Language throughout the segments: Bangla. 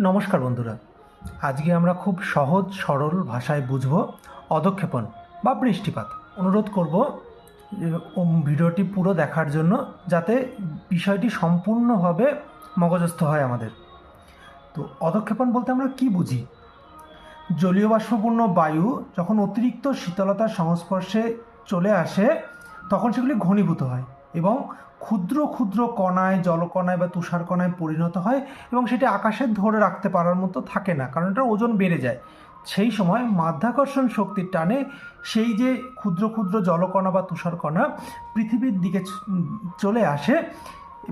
নমস্কার বন্ধুরা। আজকে আমরা খুব সহজ, সরল ভাষায় বুঝব অধক্ষেপণ বা বৃষ্টিপাত। অনুরোধ করব ভিডিওটি পুরো দেখার জন্য যাতে বিষয়টি সম্পূর্ণভাবে মগজস্থ হয় আমাদের। তো অধক্ষেপণ বলতে আমরা কি বুঝি? জলীয় বাষ্পপূর্ণ বায়ু যখন অতিরিক্ত শীতলতার সংস্পর্শে চলে আসে, তখন সেগুলি ঘনীভূত হয়। এবং ক্ষুদ্র ক্ষুদ্র কণায়, জলকণায় বা তুষার কণায় পরিণত হয় এবং সেটি আকাশে ধরে রাখতে পারার মতো থাকে না, কারণ এটার ওজন বেড়ে যায়। সেই সময় মাধ্যাকর্ষণ শক্তির টানে সেই যে ক্ষুদ্র ক্ষুদ্র জলকণা বা তুষারকণা পৃথিবীর দিকে চলে আসে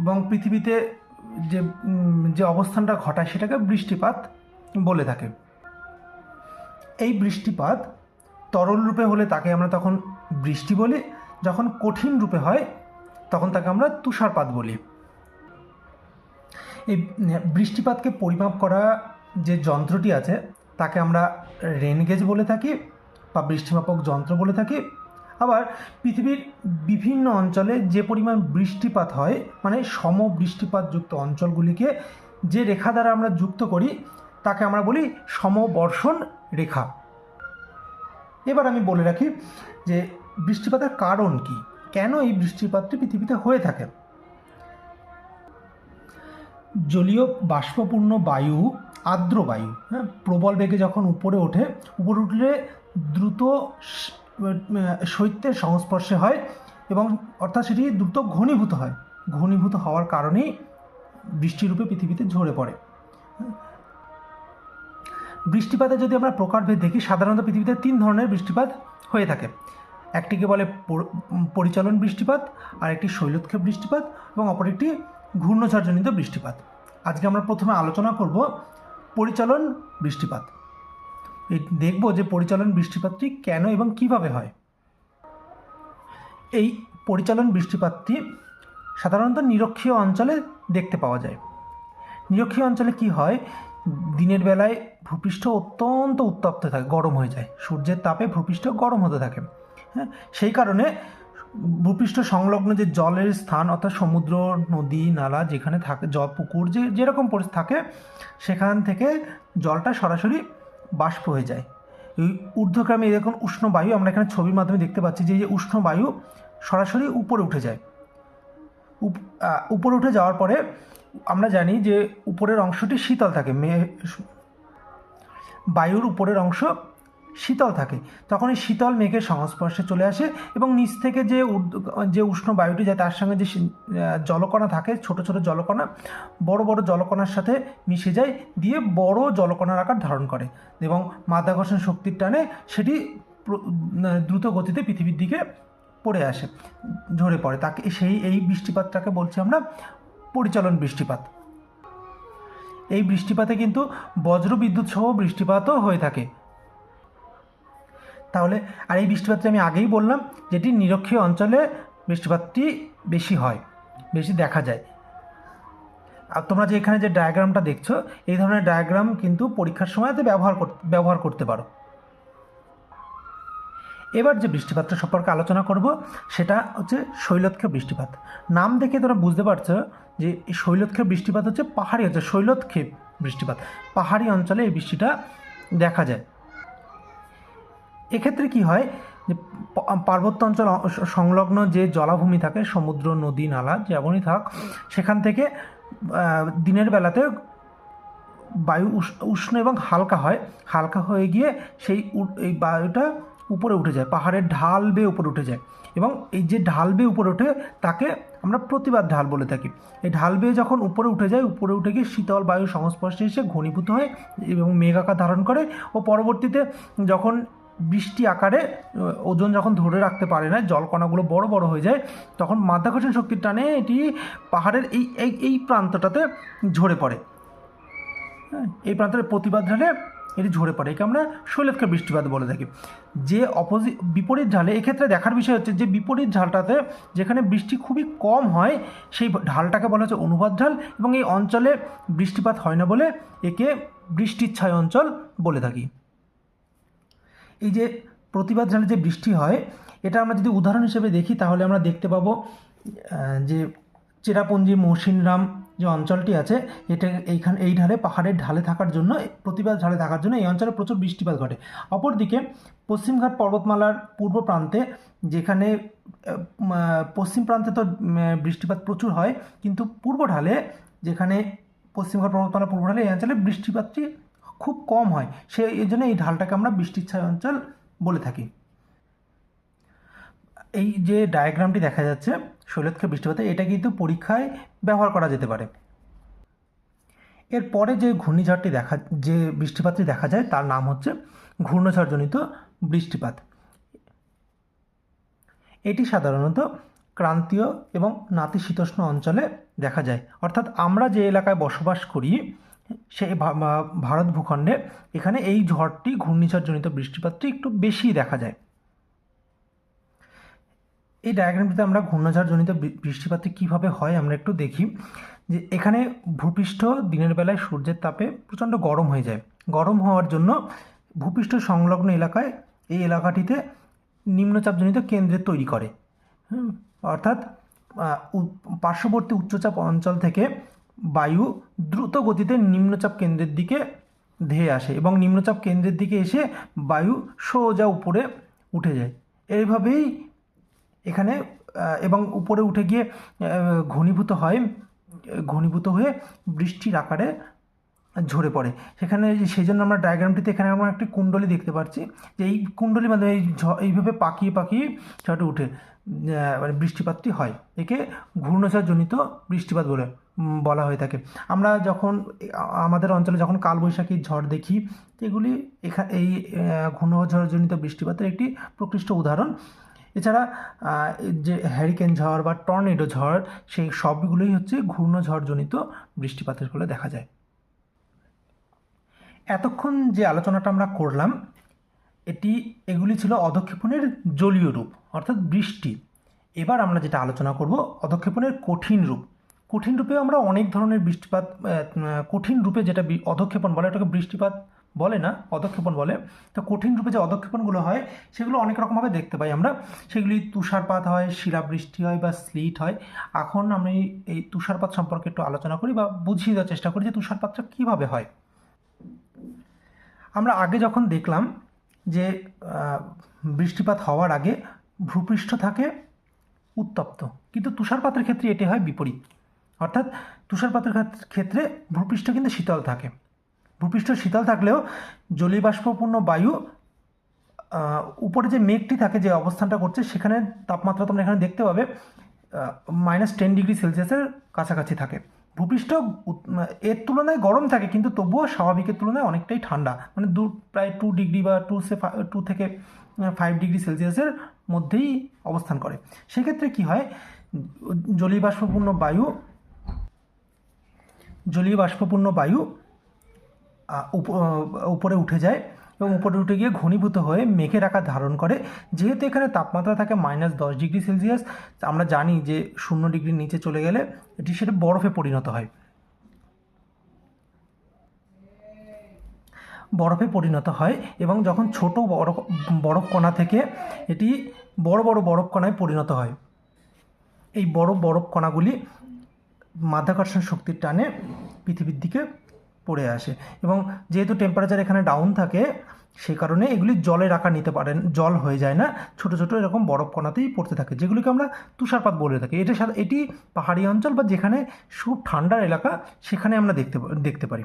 এবং পৃথিবীতে যে যে অবস্থানটা ঘটায় সেটাকে বৃষ্টিপাত বলে থাকে। এই বৃষ্টিপাত তরল রূপে হলে তাকে আমরা তখন বৃষ্টি বলি, যখন কঠিন রূপে হয় তখন তাকে আমরা তুষারপাত বলি। এই বৃষ্টিপাতকে পরিমাপ করা যে যন্ত্রটি আছে, তাকে আমরা রেনগেজ বলে থাকি বা বৃষ্টিমাপক যন্ত্র বলে থাকি। আবার পৃথিবীর বিভিন্ন অঞ্চলে যে পরিমাণ বৃষ্টিপাত হয় মানে সম বৃষ্টিপাতযুক্ত অঞ্চলগুলিকে যে রেখা দ্বারা আমরা যুক্ত করি, তাকে আমরা বলি সমবর্ষণ রেখা। এবার আমি বলে রাখি যে বৃষ্টিপাতের কারণ কি? কেন এই বৃষ্টিপাতটি পৃথিবীতে হয়ে থাকে? জলীয় বাষ্পপূর্ণ বায়ু, আর্দ্র বায়ু হ্যাঁ? প্রবল বেগে যখন উপরে ওঠে, উপরে উঠলে দ্রুত শৈত্যের সংস্পর্শে হয় এবং অর্থাৎ সেটি দ্রুত ঘনীভূত হয়। ঘনীভূত হওয়ার কারণেই বৃষ্টিরূপে পৃথিবীতে ঝরে পড়ে। বৃষ্টিপাতে যদি আমরা প্রকারভেদ দেখি, সাধারণত পৃথিবীতে তিন ধরনের বৃষ্টিপাত হয়ে থাকে। একটিকে বলে পরিচালন বৃষ্টিপাত আর একটি শৈলোৎক্ষেপ বৃষ্টিপাত এবং অপর একটি ঘূর্ণঝড়জনিত বৃষ্টিপাত। আজকে আমরা প্রথমে আলোচনা করব পরিচালন বৃষ্টিপাত। দেখব যে পরিচালন বৃষ্টিপাতটি কেন এবং কীভাবে হয়। এই পরিচালন বৃষ্টিপাতটি সাধারণত নিরক্ষীয় অঞ্চলে দেখতে পাওয়া যায়। নিরক্ষীয় অঞ্চলে কি হয়? দিনের বেলায় ভূপৃষ্ঠ অত্যন্ত উত্তপ্ত থাকে, গরম হয়ে যায়। সূর্যের তাপে ভূপৃষ্ঠ গরম হতে থাকে। হ্যাঁ সেই কারণে ভূপৃষ্ঠ সংলগ্ন যে জলের স্থান, অর্থাৎ সমুদ্র, নদী, নালা যেখানে থাকে, জল, পুকুর যে যেরকম থাকে, সেখান থেকে জলটা সরাসরি বাষ্প হয়ে যায়। এই ঊর্ধ্বক্রমে এরকম উষ্ণ বায়ু, আমরা এখানে ছবির মাধ্যমে দেখতে পাচ্ছি যে উষ্ণ বায়ু সরাসরি উপরে উঠে যায়। উপ- উপরে উঠে যাওয়ার পরে আমরা জানি যে উপরের অংশটি শীতল থাকে, মে বায়ুর উপরের অংশ শীতল থাকে। তখন এই শীতল মেঘের সংস্পর্শে চলে আসে এবং নিচ থেকে যে যে উষ্ণ বায়ুটি যায় তার সঙ্গে যে জলকণা থাকে, ছোট ছোট জলকণা, বড় বড় জলকণার সাথে মিশে যায়, দিয়ে বড় জলকণার আকার ধারণ করে এবং মাধ্যাকর্ষণ শক্তির টানে সেটি দ্রুত গতিতে পৃথিবীর দিকে পড়ে আসে, ঝরে পড়ে। তাকে সেই এই বৃষ্টিপাতটাকে বলছি আমরা পরিচালন বৃষ্টিপাত। এই বৃষ্টিপাতে কিন্তু বজ্র বিদ্যুৎ সহ বৃষ্টিপাতও হয়ে থাকে। তাহলে, আর এই বৃষ্টিপাতটি আমি আগেই বললাম, যেটি নিরক্ষীয় অঞ্চলে বৃষ্টিপাতটি বেশি হয়, বেশি দেখা যায়। আর তোমরা যে এখানে যে ডায়াগ্রামটা দেখছ, এই ধরনের ডায়াগ্রাম কিন্তু পরীক্ষার সময়তে ব্যবহার ব্যবহার করতে পারো। এবার যে বৃষ্টিপাতটা সম্পর্কে আলোচনা করব, সেটা হচ্ছে শৈলক্ষেপ বৃষ্টিপাত। নাম দেখে তোমরা বুঝতে পারছ যে এই শৈলক্ষেপ বৃষ্টিপাত হচ্ছে পাহাড়ি অঞ্চল, শৈলক্ষেপ বৃষ্টিপাত। পাহাড়ি অঞ্চলে এই বৃষ্টিটা দেখা যায়। এক্ষেত্রে কি হয় যে পার্বত্য অঞ্চল সংলগ্ন যে জলাভূমি থাকে, সমুদ্র, নদী, নালা, যেমনই থাক, সেখান থেকে দিনের বেলাতে বায়ু উষ- উষ্ণ এবং হালকা হয়। হালকা হয়ে গিয়ে সেই এই বায়ুটা উপরে উঠে যায়, পাহাড়ের ঢাল বেয়ে উপরে উঠে যায় এবং এই যে ঢাল বেয়ে উপরে ওঠে, তাকে আমরা প্রতিবাদ ঢাল বলে থাকি। এই ঢাল বেয়ে যখন উপরে উঠে যায়, উপরে উঠে গিয়ে শীতল বায়ু সংস্পর্শে এসে ঘনীভূত হয় এবং মেঘ আকার ধারণ করে ও পরবর্তীতে যখন বৃষ্টি আকারে ওজন যখন ধরে রাখতে পারে না, জলকণাগুলো বড় বড় হয়ে যায়, তখন মাধ্যাকর্ষণ শক্তির টানে এটি পাহাড়ের এই এই এই প্রান্তটাতে ঝরে পড়ে। হ্যাঁ এই প্রান্তের প্রতিবাদ ঢালে এটি ঝরে পড়ে। একে আমরা শৈলক্ষেপ বৃষ্টিপাত বলে থাকি। যে অপোজিট বিপরীত ঢালে, এক্ষেত্রে দেখার বিষয় হচ্ছে যে বিপরীত ঢালটাতে যেখানে বৃষ্টি খুবই কম হয়, সেই ঢালটাকে বলা হচ্ছে অনুবাদ ঢাল এবং এই অঞ্চলে বৃষ্টিপাত হয় না বলে একে বৃষ্টির ছায় অঞ্চল বলে থাকি। এই যে প্রতিবাদ ঢালে যে বৃষ্টি হয়, এটা আমরা যদি উদাহরণ হিসেবে দেখি, তাহলে আমরা দেখতে পাবো যে চেরাপুঞ্জি মৌসিনরাম যে অঞ্চলটি আছে, এটা এইখানে, এই ঢালে, পাহাড়ের ঢালে থাকার জন্য, প্রতিবাদ ঢালে থাকার জন্য এই অঞ্চলে প্রচুর বৃষ্টিপাত ঘটে। অপরদিকে পশ্চিমঘাট পর্বতমালার পূর্ব প্রান্তে, যেখানে পশ্চিম প্রান্তে তো বৃষ্টিপাত প্রচুর হয়, কিন্তু পূর্ব ঢালে, যেখানে পশ্চিমঘাট পর্বতমালার পূর্ব ঢালে, এই অঞ্চলে বৃষ্টিপাতটি খুব কম হয়। সে, এই জন্য এই ঢালটাকে আমরা বৃষ্টির ছায় অঞ্চল বলে থাকি। এই যে ডায়াগ্রামটি দেখা যাচ্ছে শৈলক্ষে বৃষ্টিপাতে এটা কিন্তু পরীক্ষায় ব্যবহার করা যেতে পারে। এরপরে যে ঘূর্ণিঝড়টি দেখা, যে বৃষ্টিপাতটি দেখা যায়, তার নাম হচ্ছে ঘূর্ণঝড়জনিত বৃষ্টিপাত। এটি সাধারণত ক্রান্তীয় এবং নাতিশীতোষ্ণ অঞ্চলে দেখা যায়। অর্থাৎ আমরা যে এলাকায় বসবাস করি সেই ভারত ভূখণ্ডে, এখানে এই ঝড়টি, ঘূর্ণিঝড়জনিত বৃষ্টিপাতটি একটু বেশি দেখা যায়। এই ডায়াগ্রামটিতে আমরা ঘূর্ণঝড়জনিত বৃ- বৃষ্টিপাতটি কীভাবে হয় আমরা একটু দেখি। যে এখানে ভূপৃষ্ঠ দিনের বেলায় সূর্যের তাপে প্রচণ্ড গরম হয়ে যায়। গরম হওয়ার জন্য ভূপৃষ্ঠ সংলগ্ন এলাকায় এই এলাকাটিতে নিম্নচাপজনিত কেন্দ্রের তৈরি করে। অর্থাৎ পার্শ্ববর্তী উচ্চচাপ অঞ্চল থেকে বায়ু দ্রুত গতিতে নিম্নচাপ কেন্দ্রের দিকে ধেয়ে আসে এবং নিম্নচাপ কেন্দ্রের দিকে এসে বায়ু সোজা উপরে উঠে যায়। এইভাবেই এখানে এবং উপরে উঠে গিয়ে ঘনীভূত হয়, ঘনীভূত হয়ে বৃষ্টির আকারে ঝরে পড়ে। সেখানে সেই জন্য আমরা ডায়াগ্রামটিতে এখানে আমরা একটি কুণ্ডলী দেখতে পাচ্ছি, যে এই কুণ্ডলীর মাধ্যমে এই এইভাবে পাকিয়ে পাকিয়ে ঝড়ে উঠে মানে বৃষ্টিপাতটি হয়। একে ঘূর্ণঝড়জনিত বৃষ্টিপাত বলে বলা হয়ে থাকে। আমরা যখন, আমাদের অঞ্চলে যখন কালবৈশাখীর ঝড় দেখি, এগুলি এখা, এই ঘূর্ণঝড়জনিত বৃষ্টিপাতের একটি প্রকৃষ্ট উদাহরণ। এছাড়া যে হ্যারিকেন ঝড় বা টর্নেডো ঝড়, সেই সবগুলোই হচ্ছে ঘূর্ণঝড়জনিত বৃষ্টিপাতের ফলে দেখা যায়। এতক্ষণ যে আলোচনাটা আমরা করলাম, এটি, এগুলি ছিল অধক্ষেপণের জলীয় রূপ, অর্থাৎ বৃষ্টি। এবার আমরা যেটা আলোচনা করব, অধক্ষেপণের কঠিন রূপ। কঠিন রূপে আমরা অনেক ধরনের বৃষ্টিপাত কঠিন রূপে যেটা অধক্ষেপণ বলে ওটাকে বৃষ্টিপাত বলে না, অধক্ষেপণ বলে। তো কঠিন রূপে যে অধক্ষেপণগুলো হয়, সেগুলো অনেক রকমভাবে দেখতে পাই আমরা। সেগুলি তুষারপাত হয়, শিলাবৃষ্টি হয় বা স্লিট হয়। এখন আমি এই তুষারপাত সম্পর্কে একটু আলোচনা করি বা বুঝিয়ে দেওয়ার চেষ্টা করি যে তুষারপাতটা কীভাবে হয়। আমরা আগে যখন দেখলাম যে বৃষ্টিপাত হওয়ার আগে ভূপৃষ্ঠ থাকে উত্তপ্ত, কিন্তু তুষারপাতের ক্ষেত্রে এটি হয় বিপরীত। অর্থাৎ তুষারপাতের ক্ষেত- ক্ষেত্রে ভূপৃষ্ঠ কিন্তু শীতল থাকে। ভূপৃষ্ঠ শীতল থাকলেও জলীয়বাষ্পপূর্ণ বায়ু উপরে যে মেঘটি থাকে, যে অবস্থানটা করছে, সেখানে তাপমাত্রা তোমরা এখানে দেখতে পাবে মাইনাস টেন ডিগ্রি সেলসিয়াসের কাছাকাছি থাকে। ভূপৃষ্ঠ এর তুলনায় গরম থাকে, কিন্তু তবুও স্বাভাবিকের তুলনায় অনেকটাই ঠান্ডা। মানে দু, প্রায় টু ডিগ্রি বা টু সে টু থেকে ফাইভ ডিগ্রি সেলসিয়াসের মধ্যেই অবস্থান করে। সেক্ষেত্রে কি হয়? জলীয় বাষ্পপূর্ণ বায়ু জলীয় বাষ্পপূর্ণ বায়ু উপরে উঠে যায় এবং উপরে উঠে গিয়ে ঘনীভূত হয়ে মেঘের আকার ধারণ করে। যেহেতু এখানে তাপমাত্রা থাকে মাইনাস দশ ডিগ্রি সেলসিয়াস, আমরা জানি যে শূন্য ডিগ্রির নিচে চলে গেলে এটি সেটা বরফে পরিণত হয়। বরফে পরিণত হয় এবং যখন ছোট বরফ বরফ কণা থেকে এটি বড় বড় বরফ কণায় পরিণত হয়। এই বড় বরফ কণাগুলি মাধ্যাকর্ষণ শক্তির টানে পৃথিবীর দিকে পড়ে আসে। এবং যেহেতু টেম্পারেচার এখানে ডাউন থাকে, সেই কারণে এগুলি জলের আকার নিতে পারেন, জল হয়ে যায় না। ছোট ছোট এরকম বরফ কণাতেই পড়তে থাকে, যেগুলিকে আমরা তুষারপাত বলে থাকি। এটা সাথে, এটি পাহাড়ি অঞ্চল বা যেখানে খুব ঠান্ডার এলাকা, সেখানে আমরা দেখতে দেখতে পারি।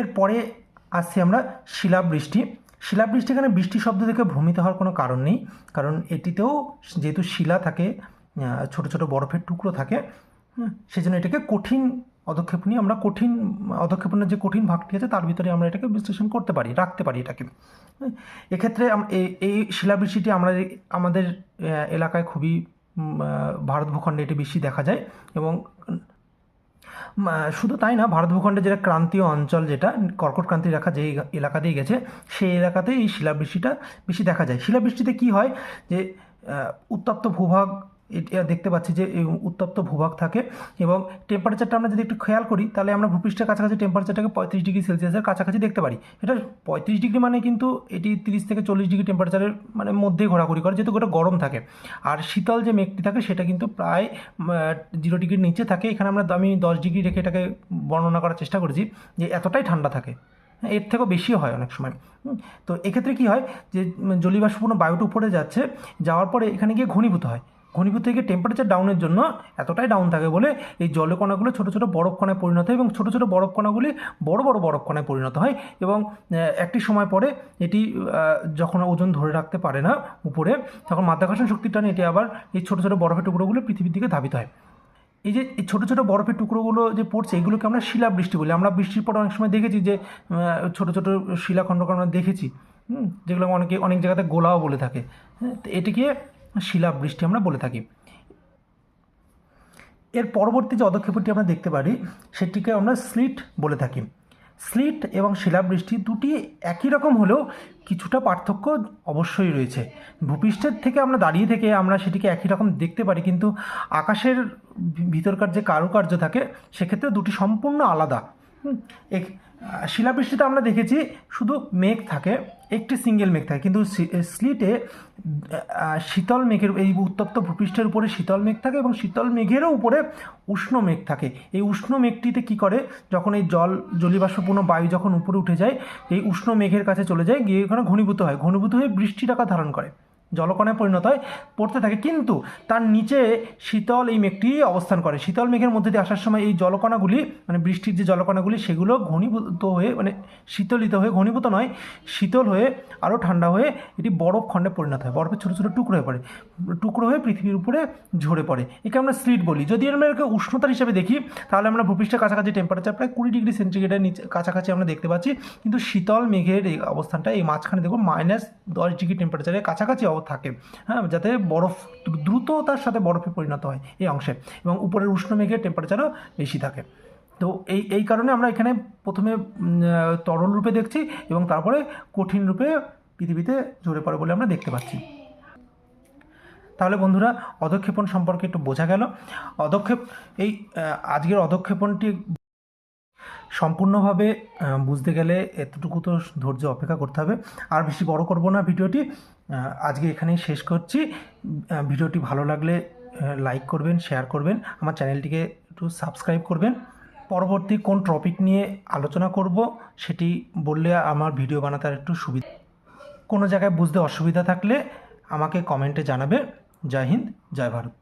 এরপরে আসছি আমরা শিলাবৃষ্টি। শিলাবৃষ্টি এখানে বৃষ্টি শব্দ থেকে ভ্রমিত হওয়ার কোনো কারণ নেই, কারণ এটিতেও যেহেতু শিলা থাকে ছোট ছোট বরফের টুকরো থাকে হুম, সেজন্য এটাকে কঠিন অধক্ষেপণী আমরা কঠিন অধক্ষেপণের যে কঠিন ভাগটি আছে তার ভিতরে আমরা এটাকে বিশ্লেষণ করতে পারি রাখতে পারি এটাকে। এক্ষেত্রে এই- শিলাবৃষ্টিটি আমরা আমাদের এলাকায় খুবই ভারত ভূখণ্ডে এটি বেশি দেখা যায় এবং শুধু তাই না ভারত ভূখণ্ডে যেটা ক্রান্তীয় অঞ্চল যেটা কর্কট ক্রান্তি রেখা যে এলাকা দিয়ে গেছে সেই এলাকাতেই এই শিলাবৃষ্টিটা বেশি দেখা যায়। শিলাবৃষ্টিতে কি হয় যে উত্তপ্ত ভূভাগ দেখতে পাচ্ছি যে উত্তপ্ত ভূভাগ থাকে এবং টেম্পারেচারটা আমরা যদি একটু খেয়াল করি তাহলে আমরা ভূপৃষ্ঠের কাছাকাছি টেম্পারেচারটাকে পঁয়ত্রিশ ডিগ্রি সেলসিয়াসের কাছাকাছি দেখতে পারি। এটা পঁয়ত্রিশ ডিগ্রি মানে কিন্তু এটি তিরিশ থেকে চল্লিশ ডিগ্রি টেম্পারেচারের মানে মধ্যেই ঘোরাঘুরি করে যেহেতু ওটা গরম থাকে। আর শীতল যে মেঘটি থাকে সেটা কিন্তু প্রায় জিরো ডিগ্রির নিচে থাকে। এখানে আমরা আমি দশ ডিগ্রি রেখে এটাকে বর্ণনা করার চেষ্টা করেছি যে এতটাই ঠান্ডা থাকে। হ্যাঁ, এর থেকেও বেশিও হয় অনেক সময়। তো এক্ষেত্রে কী হয় যে জলীয়বাষ্পপূর্ণ বায়ুটা উপরে যাচ্ছে যাওয়ার পরে এখানে গিয়ে ঘনীভূত হয়। ঘনীভূত থেকে টেম্পারেচার ডাউনের জন্য এতটাই ডাউন থাকে বলে এই জলকণাগুলো ছোটো ছোটো বরফ কণায় পরিণত হয় এবং ছোটো ছোটো বরফ কণাগুলি বড় বড় বরফ কণায় পরিণত হয় এবং একটি সময় পরে এটি যখন ওজন ধরে রাখতে পারে না উপরে, তখন মাধ্যাকর্ষণ শক্তির টানে এটি আবার এই ছোটো ছোটো বরফের টুকরোগুলো পৃথিবীর দিকে ধাবিত হয়। এই যে এই ছোটো ছোটো বরফের টুকরোগুলো যে পড়ছে, এগুলোকে আমরা শিলাবৃষ্টি বলি। আমরা বৃষ্টির পর অনেক সময় দেখেছি যে ছোটো ছোটো শিলাখণ্ডকে আমরা দেখেছি যেগুলো অনেকে অনেক জায়গাতে গোলাও বলে থাকে। হ্যাঁ এটিকে শিলাবৃষ্টি আমরা বলে থাকি। এর পরবর্তী যে পদক্ষেপটি আমরা দেখতে পারি, সেটিকে আমরা স্লিট বলে থাকি। স্লিট এবং শিলাবৃষ্টি দুটি একই রকম হলেও কিছুটা পার্থক্য অবশ্যই রয়েছে। ভূপৃষ্ঠের থেকে আমরা দাঁড়িয়ে থেকে আমরা সেটিকে একই রকম দেখতে পারি, কিন্তু আকাশের ভিতরকার যে কারুকার্য থাকে, সেক্ষেত্রে দুটি সম্পূর্ণ আলাদা। শিলাবৃষ্টিতে আমরা দেখেছি শুধু মেঘ থাকে, একটি সিঙ্গেল মেঘ থাকে, কিন্তু স্লিটে শীতল মেঘের এই উত্তপ্ত ভূপৃষ্ঠের উপরে শীতল মেঘ থাকে এবং শীতল মেঘেরও উপরে উষ্ণ মেঘ থাকে। এই উষ্ণ মেঘটিতে কি করে? যখন এই জল, জলীয়বাষ্পপূর্ণ বায়ু যখন উপরে উঠে যায়, এই উষ্ণ মেঘের কাছে চলে যায়, গিয়ে ওখানে ঘনীভূত হয়। ঘনীভূত হয়ে বৃষ্টির আকার ধারণ করে। জলকণায় পরিণত হয়, পড়তে থাকে। কিন্তু তার নিচে শীতল এই মেঘটি অবস্থান করে। শীতল মেঘের মধ্যে দিয়ে আসার সময় এই জলকণাগুলি মানে বৃষ্টির যে জলকণাগুলি, সেগুলো ঘনীভূত হয়ে মানে শীতলিত হয়ে, ঘনীভূত নয়, শীতল হয়ে, আরও ঠান্ডা হয়ে এটি বরফ খণ্ডে পরিণত হয়। বরফের ছোটো ছোটো টুকরো হয়ে পড়ে। টুকরো হয়ে পৃথিবীর উপরে ঝরে পড়ে। একে আমরা স্লিট বলি। যদি আমরা একে উষ্ণতার হিসেবে দেখি, তাহলে আমরা ভূপৃষ্ঠের কাছাকাছি টেম্পারেচার প্রায় কুড়ি ডিগ্রি সেন্টিগ্রেডের নিচে কাছাকাছি আমরা দেখতে পাচ্ছি। কিন্তু শীতল মেঘের এই অবস্থানটা, এই মাঝখানে দেখুন মাইনাস দশ ডিগ্রি টেম্পারেচারের কাছাকাছি অব- থাকে। হ্যাঁ যাতে বরফ দ্রুততার সাথে বরফে পরিণত হয় এই অংশে এবং উপরের উষ্ণ মেঘের টেম্পারেচারও বেশি থাকে। তো এই এই কারণে আমরা এখানে প্রথমে তরল রূপে দেখছি এবং তারপরে কঠিন রূপে পৃথিবীতে ঝরে পড়ে বলে আমরা দেখতে পাচ্ছি। তাহলে বন্ধুরা, অধক্ষেপণ সম্পর্কে একটু বোঝা গেল। অধক্ষেপ, এই আজকের অধক্ষেপণটি সম্পূর্ণভাবে বুঝতে গেলে এতটুকু তো ধৈর্য অপেক্ষা করতে হবে। আর বেশি বড় করব না ভিডিওটি। আজকে এখানেই শেষ করছি। ভিডিওটি ভালো লাগলে লাইক করবেন শেয়ার করবেন। আমার চ্যানেলটিকে একটু সাবস্ক্রাইব করবেন। পরবর্তী কোন টপিক নিয়ে আলোচনা করব, সেটি বললে আমার ভিডিও বানাতে একটু সুবিধা। কোনো জায়গায় বুঝতে অসুবিধা থাকলে আমাকে কমেন্টে জানাবে। জয় হিন্দ, জয় ভারত।